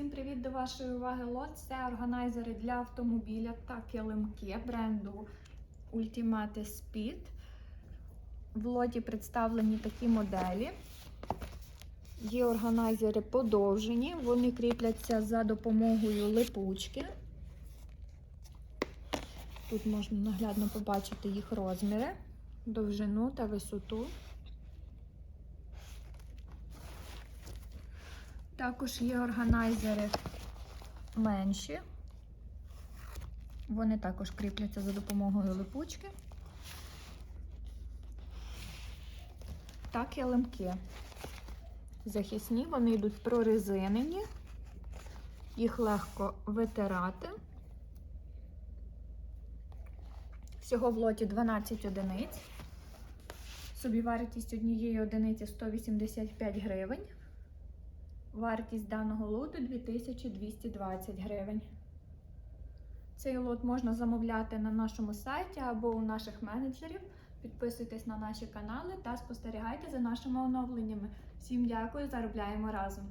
Всім привіт до вашої уваги. Лот це органайзери для автомобіля та килимки бренду Ultimate Speed. В лоті представлені такі моделі. Є органайзери подовжені, вони кріпляться за допомогою липучки. Тут можна наглядно побачити їх розміри, довжину та висоту. Також є органайзери менші. Вони також кріпляться за допомогою липучки. Так, ялинки. Захисні, вони йдуть прорезинені, їх легко витирати. Всього в лоті 12 одиниць. Собівартість однієї одиниці 185 гривень. Вартість даного лоту 2220 гривень. Цей лот можна замовляти на нашому сайті або у наших менеджерів. Підписуйтесь на наші канали та спостерігайте за нашими оновленнями. Всім дякую, заробляємо разом!